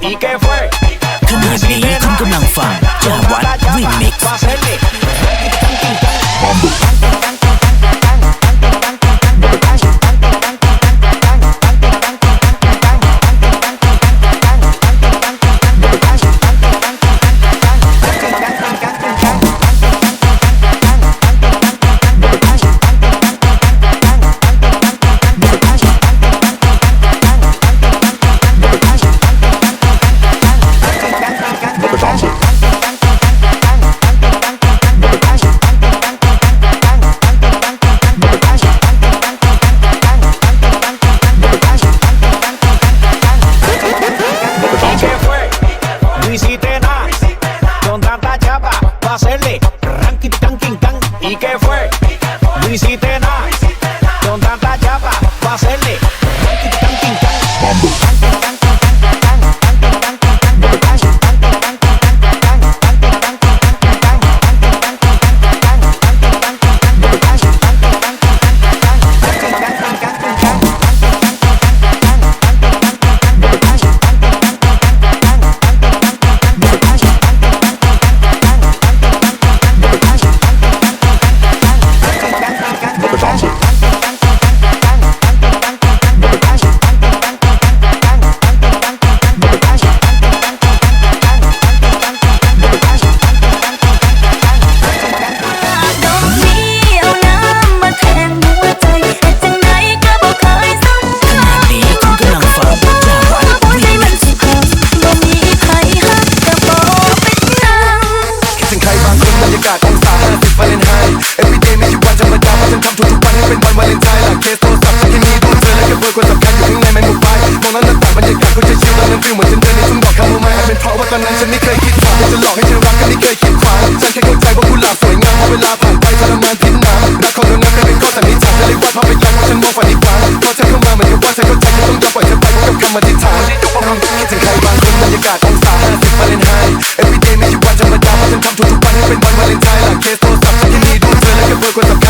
¿Y qué fue? Con Luis y con Guzmán Fan. Friendly กาสองศาห้าสิบวาเลนไฮน์ every day ไม่ใช่วันธรรมดาเพราะฉันทำทุกทุกวันให้เป็นวันวาเลนไทน์หลักเคสโทรศัพท์ฉันยังมีดูเธอและกับเบอร์คนสำคัญอยู่ข้างในแมนดูไบมองนั้นหน้าต่างบรรยากาศก็จะชิลแล้วนั่งฟิลเหมือนฉันเดินในทุ่งดอกคาโมไมล์เป็นเพราะว่าตอนนั้นฉันไม่เคยคิดฝันจะหลอกให้เธอรักกันไม่เคยคิดขวางฉันแค่ cuesta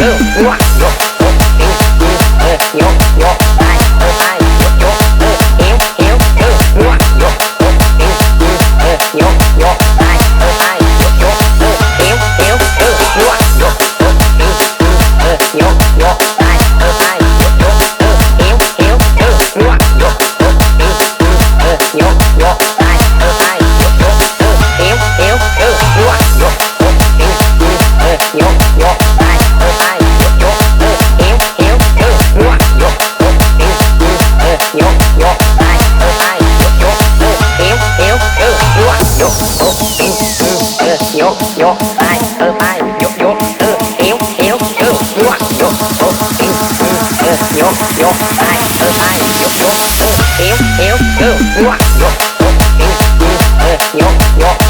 What? ยกยกไปเออไปยกยกเออเอวเอวเออหัวยกยกเออยกยก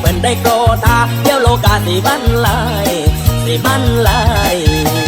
เปิ่นได้โกรธาเดี๋ยวโลกาสิบันลายสิบันลาย